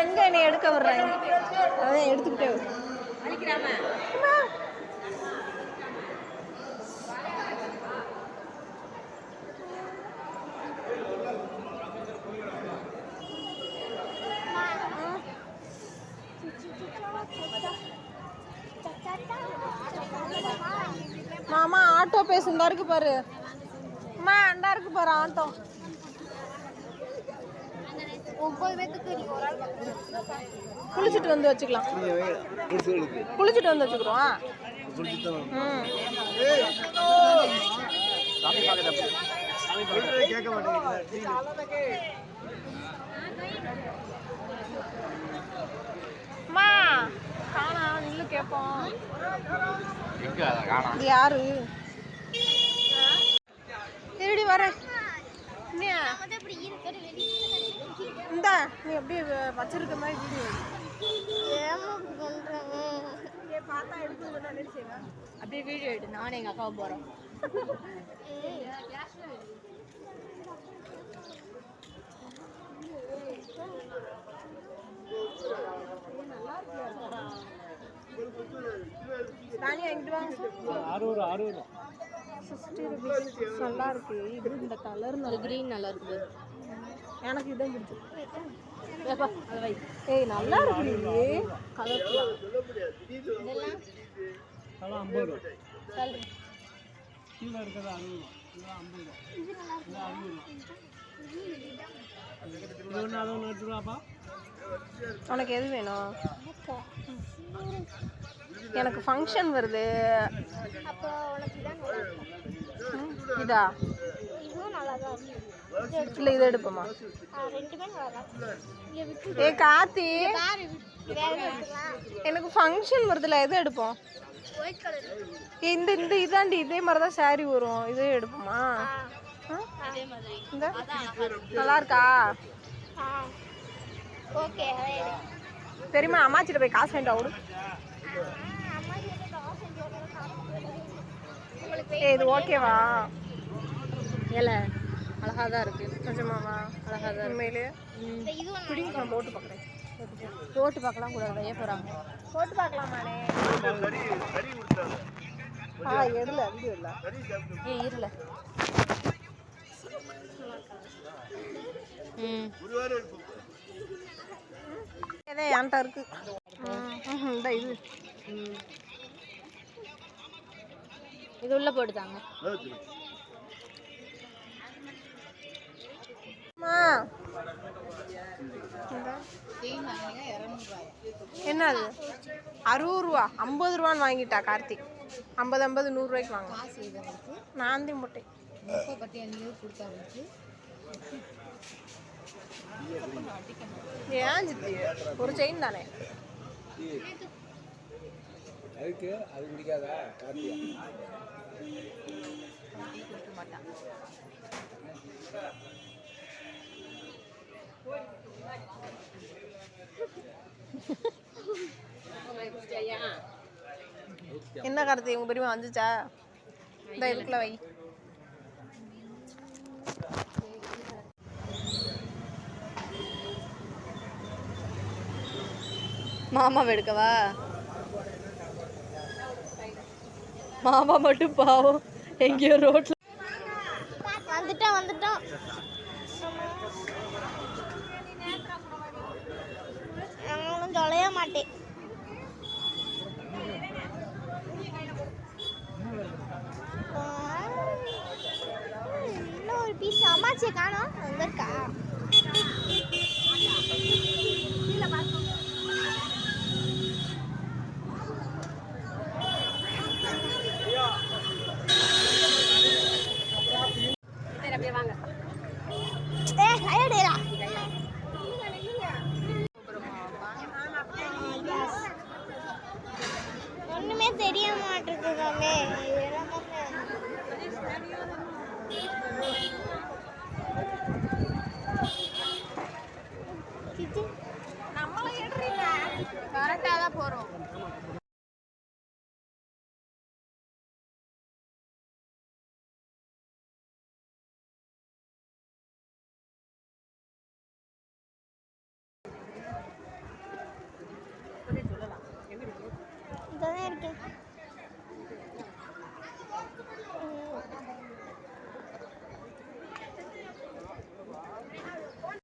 எங்க என்னை எடுக்க வர்றாங்க அதான் எடுத்துக்கிட்டே மாமா ஆட்டோ பேசுந்தா இருக்கு பாரு. அம்மா அண்டா இருக்கு பாரு ஆட்டோ. பேத்துக்கு ஒரு ஆள் குளிச்சுட்டு வந்து வச்சுக்கலாம். குளிச்சுட்டு வந்து வச்சுக்கிறோம். ம் கேட்க மாட்டேங்குது அம்மா காணா? நில்லு கேட்போம் யாரு? திருடி வரேன் இந்தா நீ அப்படியே வ- வச்சிருக்க மாதிரி வீடியோ பார்த்தா எடுத்து அப்படியே வீடியோ எடு நானும் எங்க அக்காவை ராணி வாங்கிட்டு வாங்க. அறுபது அறுபது சிக்ஸ்டி ருபீஸ் நல்லா இருக்கு. இது இந்த கலர் அது கிரீன் நல்லா இருக்குது எனக்கு இதான் பிடிச்சிருக்கு. ஏப்பா அதை வை. ஏய் நல்லா இருக்கு கலர்ஃபுல்லாக அதெல்லாம் ஐம்பது ரூபா. சொல்றேன் கீழே இருக்கிறது அறுபது ரூபா. இதெல்லாம் ஐம்பது ரூபா. இது அறுபது ரூபா. இது ஒன்று அது ஒன்று எடுத்துருவாப்பா உனக்கு எது வேணும்? எனக்கு ஃபங்க்ஷன் வருது. அப்போ உனக்கு இதா? இல்லை இதை எடுப்போமா? ஏ கார்த்தி. எனக்கு ஃபங்க்ஷன் வருதுல எது எடுப்போம்? இந்த இந்த இதாண்டி இதே மாதிரி தான் saree வரும். இதே எடுப்போமா? இந்த. நல்லா இருக்கா ஓகே தெரியுமா அம்மாச்சிட்ட போய் காசு வேண்டாம் விடு அம்மா கிட்ட காசு செஞ்சு உங்களுக்கு ஏய் இது ஓகேவா? இல்லை அழகாக தான் இருக்கு. நிஜமாவா? அழகாக தான் உண்மையிலே இந்த இது ஒன்று பிடி நான் போட்டு பார்க்குறேன் போட்டு பார்க்கலாம் கூடாது வைய போகிறாங்க போட்டு பார்க்கலாமாண்ணே? ஆ எடுல வீடியோ இல்லை ஏ இருல. ம். ஏதே என்கிட்ட இருக்கு. இந்த இது. இது உள்ள போட்டுதாங்க. அம்மா. என்ன அது அறுபது ரூபா. ஐம்பது ரூபான்னு வாங்கிட்டா கார்த்திக் ஐம்பது ஐம்பது நூறுரூவாய்க்கு வாங்க. நான் தான் முட்டை. ஏன் சித்தி? ஒரு செயின் தானே. அதுக்கு அது பிடிக்காதா கார்த்தியா என்ன கார்த்திக் உங்க பெரியமா வந்துச்சா? இந்த இதுக்குள்ள வை. மாமா எடுக்கவா? மாமா மட்டும் பாவம். எங்கேயோ ரோட்ல வந்துட்டோம் வந்துட்டோம். நாங்களும் தொலைய மாட்டேன். தெரிய மாட்டேங்குதாமே நம்மளும் எடுறீங்க கரெக்டாக தான் போகிறோம் இருக்கேன்.